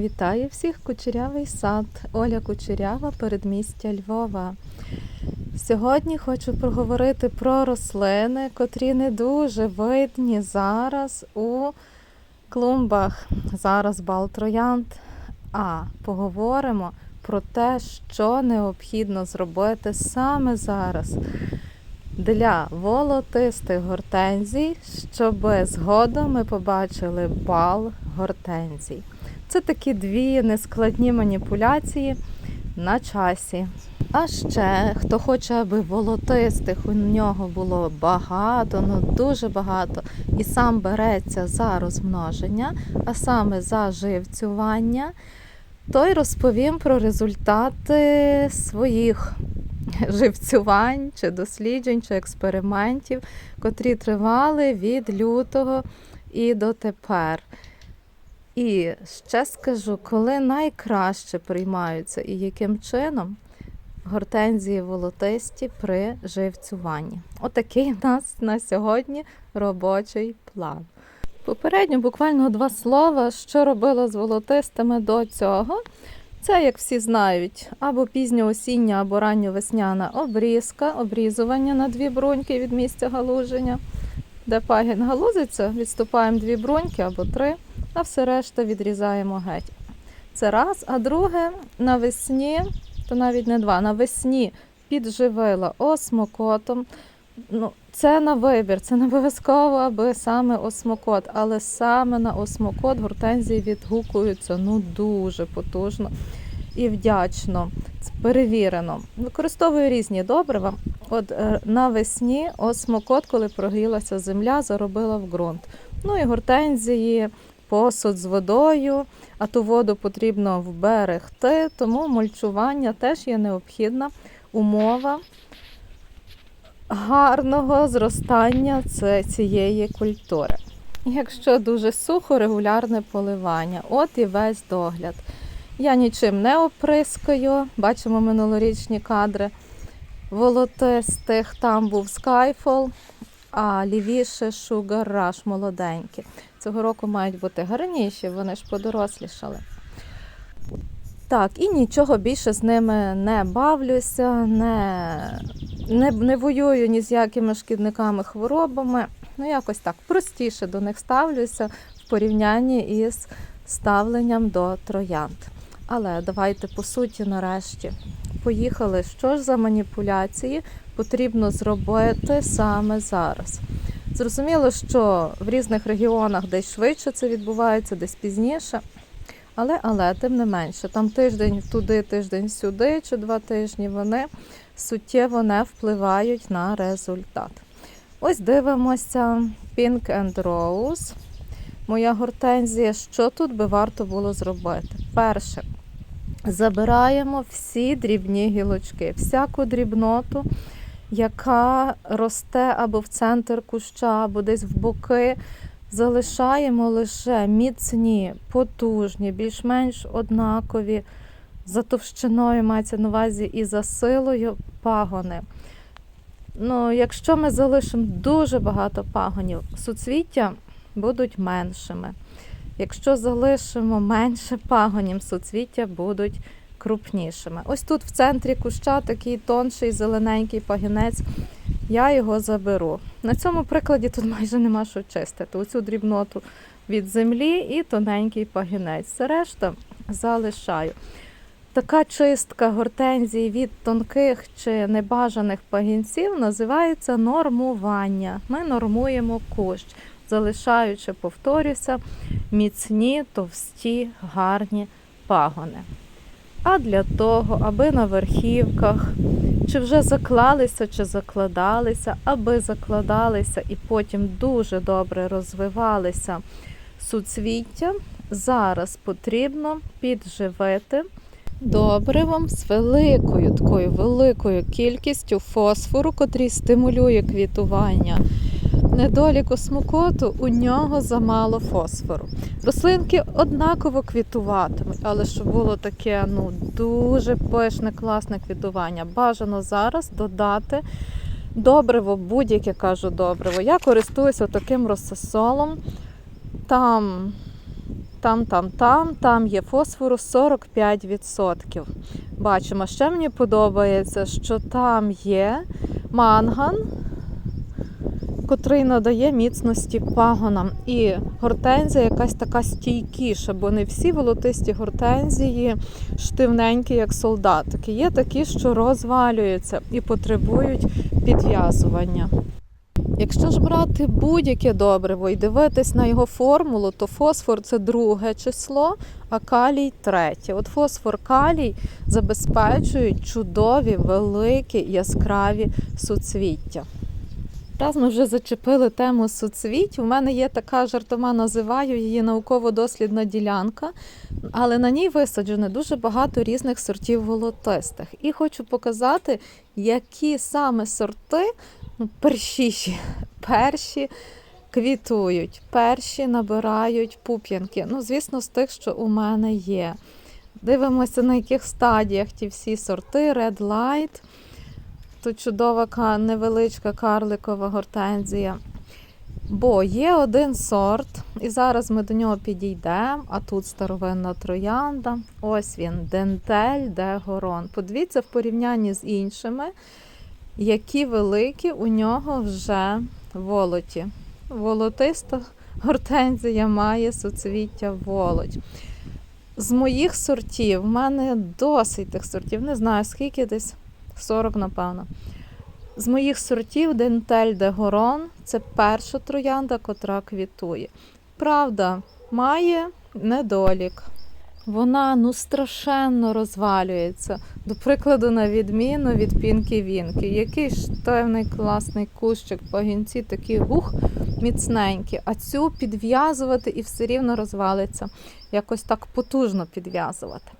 Вітаю всіх кучерявий сад. Оля Кучерява, передмістя Львова. Сьогодні хочу проговорити про рослини, котрі не дуже видні зараз у клумбах. Зараз бал троянд. А поговоримо про те, що необхідно зробити саме зараз для волотистих гортензій, щоб згодом ми побачили бал гортензій. Це такі дві нескладні маніпуляції на часі. А ще, хто хоче, аби волотистих у нього було багато, ну дуже багато, і сам береться за розмноження, а саме за живцювання, той розповім про результати своїх живцювань, чи досліджень, чи експериментів, котрі тривали від лютого і дотепер. І ще скажу, коли найкраще приймаються і яким чином гортензії волотисті при живцюванні. Отакий у нас на сьогодні робочий план. Попередньо буквально два слова, що робила з волотистими до цього. Це, як всі знають, або пізньоосіння, або ранньовесняна обрізка, обрізування на дві бруньки від місця галуження. Де пагін галузиться, відступаємо дві бруньки або три, а все решта відрізаємо геть. Це раз. А друге, навесні, то навіть не два, навесні підживила осмокотом. Ну, це на вибір, це не обов'язково, аби саме осмокот, але саме на осмокот гортензії відгукуються ну дуже потужно і вдячно. Це перевірено. Використовую різні добрива. От е, навесні осмокот, коли прогрілася земля, заробила в ґрунт. Ну і гортензії, посуд з водою, а ту воду потрібно вберегти, тому мульчування теж є необхідна умова гарного зростання цієї культури. Якщо дуже сухо, регулярне поливання. От і весь догляд. Я нічим не оприскаю. Бачимо минулорічні кадри волотистих. Там був Skyfall, а лівіше Sugar Rush молоденькі. Цього року мають бути гарніші, вони ж подорослішали. Так, і нічого більше з ними не бавлюся, не, не, не воюю ні з якими шкідниками, хворобами. Ну, якось так простіше до них ставлюся в порівнянні із ставленням до троянд. Але давайте по суті нарешті. Поїхали. Що ж за маніпуляції потрібно зробити саме зараз? Зрозуміло, що в різних регіонах десь швидше це відбувається, десь пізніше. Але, але, тим не менше, там тиждень туди, тиждень сюди, чи два тижні вони суттєво не впливають на результат. Ось дивимося Pink and Rose. Моя гортензія. Що тут би варто було зробити? Перше, забираємо всі дрібні гілочки, всяку дрібноту, яка росте або в центр куща, або десь в боки. Залишаємо лише міцні, потужні, більш-менш однакові за товщиною мається на увазі і за силою пагони. Ну, якщо ми залишимо дуже багато пагонів, суцвіття будуть меншими. Якщо залишимо менше пагонів, суцвіття будуть крупнішими. Ось тут в центрі куща такий тонший зелененький пагінець. Я його заберу. На цьому прикладі тут майже нема що чистити. Оцю дрібноту від землі і тоненький пагінець. Все решта залишаю. Така чистка гортензії від тонких чи небажаних пагінців називається нормування. Ми нормуємо кущ, залишаючи, повторюся, міцні, товсті, гарні пагони. А для того, аби на верхівках, чи вже заклалися, чи закладалися, аби закладалися і потім дуже добре розвивалися суцвіття, зараз потрібно підживити добривом з великою такою великою кількістю фосфору, котрий стимулює квітування. Недолік осмокоту у нього замало фосфору. Рослинки однаково квітуватимуть, але щоб було таке ну дуже пишне, класне квітування. Бажано зараз додати добриво, будь-яке кажу добриво. Я користуюся таким розсосолом. Там там, там, там, там є фосфору 45%. Бачимо, ще мені подобається, що там є манган, котрий надає міцності пагонам. І гортензія якась така стійкіша, бо не всі волотисті гортензії штивненькі, як солдатики. Є такі, що розвалюються і потребують підв'язування. Якщо ж брати будь-яке добриво і дивитись на його формулу, то фосфор це друге число, а калій третє. От фосфор калій забезпечують чудові, великі, яскраві суцвіття. Раз ми вже зачепили тему суцвіть. У мене є така жартома, називаю її науково-дослідна ділянка, але на ній висаджено дуже багато різних сортів волотистих. І хочу показати, які саме сорти ну, першіші, перші квітують, перші набирають пуп'янки. Ну, звісно, з тих, що у мене є. Дивимося, на яких стадіях ті всі сорти, Red Light. Тут чудова невеличка карликова гортензія. Бо є один сорт, і зараз ми до нього підійдемо, а тут старовинна троянда. Ось він, дентель де горон. Подивіться в порівнянні з іншими, які великі у нього вже волоті. Волотиста гортензія має суцвіття волоть. З моїх сортів, в мене досить тих сортів, не знаю скільки десь 40, напевно. З моїх сортів Дентель де Горон це перша троянда, котра квітує. Правда, має недолік. Вона ну страшенно розвалюється. До прикладу, на відміну від Пінкі Вінки. Який штивний класний кущик, пагінці такі гух міцненькі, а цю підв'язувати і все рівно розвалиться. Якось так потужно підв'язувати.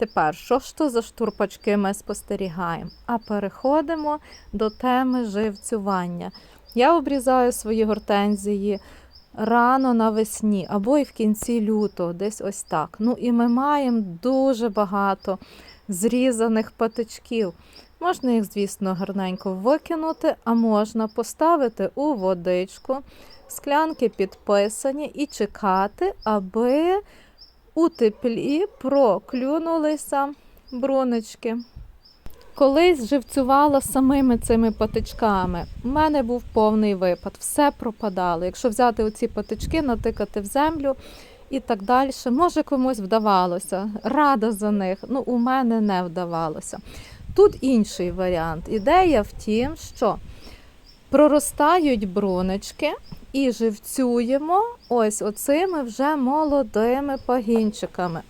Тепер, що ж то за штурпачки ми спостерігаємо? А переходимо до теми живцювання. Я обрізаю свої гортензії рано навесні або і в кінці лютого, десь ось так. Ну і ми маємо дуже багато зрізаних патичків. Можна їх, звісно, гарненько викинути, а можна поставити у водичку, склянки підписані і чекати, аби у теплі проклюнулися бруночки. Колись живцювала самими цими патичками. У мене був повний випад, все пропадало. Якщо взяти оці патички, натикати в землю і так далі, може комусь вдавалося. Рада за них. Ну, у мене не вдавалося. Тут інший варіант. Ідея в тім, що проростають бруночки і живцюємо ось оцими вже молодими пагінчиками.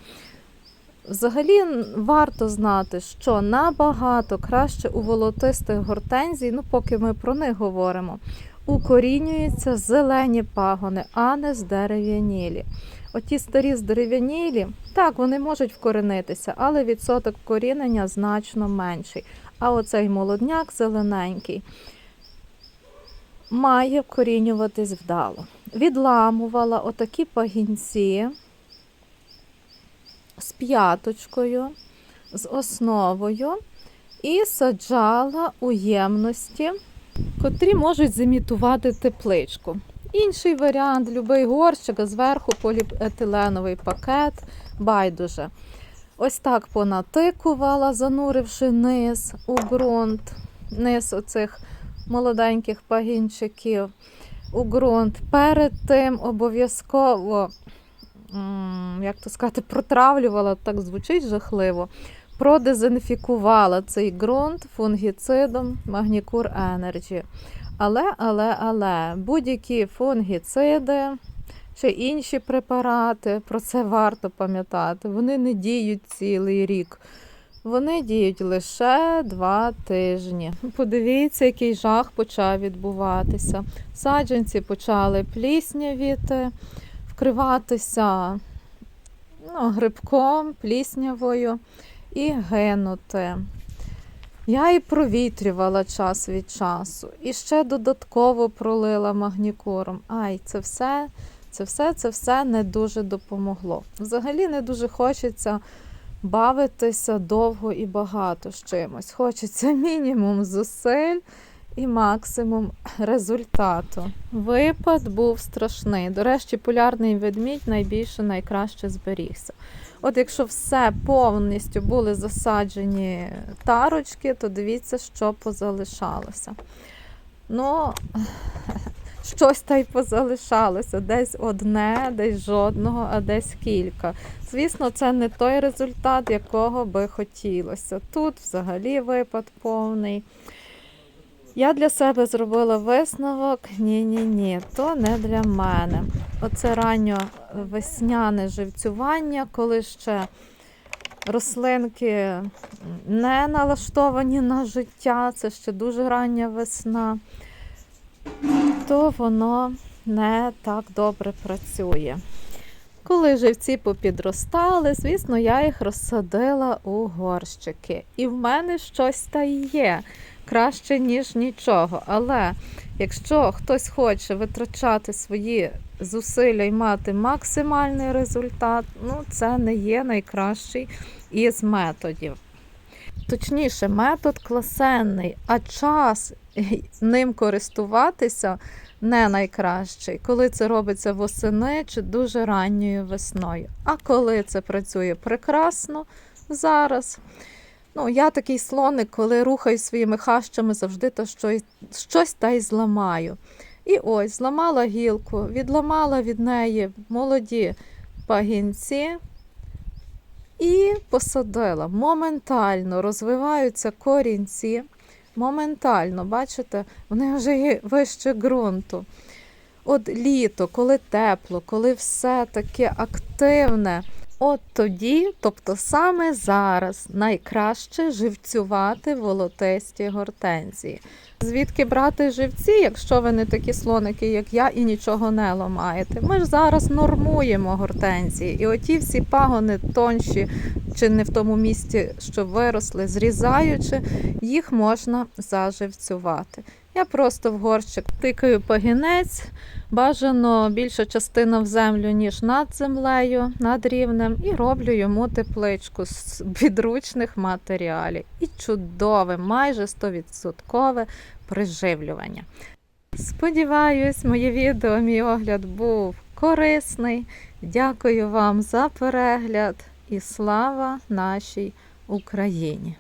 Взагалі варто знати, що набагато краще у волотистих гортензій, ну поки ми про них говоримо, укорінюються зелені пагони, а не здерев'янілі. Оті старі здерев'янілі, так, вони можуть вкоренитися, але відсоток вкорінення значно менший. А оцей молодняк зелененький має вкорінюватись вдало. Відламувала отакі пагінці з п'яточкою, з основою і саджала у ємності, котрі можуть зімітувати тепличку. Інший варіант любий горщик, а зверху поліетиленовий пакет, байдуже. Ось так понатикувала, зануривши низ у ґрунт, низ оцих молоденьких пагінчиків у ґрунт. Перед тим обов'язково, як то сказати, протравлювала, так звучить жахливо. Продезінфікувала цей ґрунт фунгіцидом Магнікур Energy. Але, але, але будь-які фунгіциди чи інші препарати, про це варто пам'ятати. Вони не діють цілий рік. Вони діють лише два тижні. Подивіться, який жах почав відбуватися. Саджанці почали пліснявіти, вкриватися ну, грибком, пліснявою і гинути. Я і провітрювала час від часу, і ще додатково пролила магнікуром. Ай, це все, це все, це все не дуже допомогло. Взагалі не дуже хочеться бавитися довго і багато з чимось. Хочеться мінімум зусиль і максимум результату. Випад був страшний. До речі, полярний ведмідь найбільше найкраще зберігся. От якщо все повністю були засаджені тарочки, то дивіться, що позалишалося. Ну, щось та й позалишалося. Десь одне, десь жодного, а десь кілька. Звісно, це не той результат, якого би хотілося. Тут взагалі випад повний. Я для себе зробила висновок: ні-ні-ні, то не для мене. Оце ранньо весняне живцювання, коли ще рослинки не налаштовані на життя, це ще дуже рання весна, то воно не так добре працює. Коли живці попідростали, звісно, я їх розсадила у горщики. І в мене щось та є краще, ніж нічого. Але якщо хтось хоче витрачати свої зусилля і мати максимальний результат, ну це не є найкращий із методів. Точніше, метод класенний, а час ним користуватися не найкращий, коли це робиться восени чи дуже ранньою весною. А коли це працює прекрасно зараз. Ну, я такий слоник, коли рухаю своїми хащами, завжди то щось, щось та й зламаю. І ось зламала гілку, відламала від неї молоді пагінці і посадила. Моментально розвиваються корінці. Моментально, бачите, вони вже є вище ґрунту. От літо, коли тепло, коли все таке активне. От тоді, тобто саме зараз, найкраще живцювати волотисті гортензії. Звідки брати живці, якщо ви не такі слоники, як я, і нічого не ламаєте? Ми ж зараз нормуємо гортензії, і оті всі пагони тонші чи не в тому місці, що виросли, зрізаючи, їх можна заживцювати. Я просто в горщик тикаю пагінець, бажано більша частина в землю, ніж над землею, над рівнем, і роблю йому тепличку з підручних матеріалів. І чудове, майже 100% приживлювання. Сподіваюсь, моє відео, мій огляд був корисний. Дякую вам за перегляд і слава нашій Україні!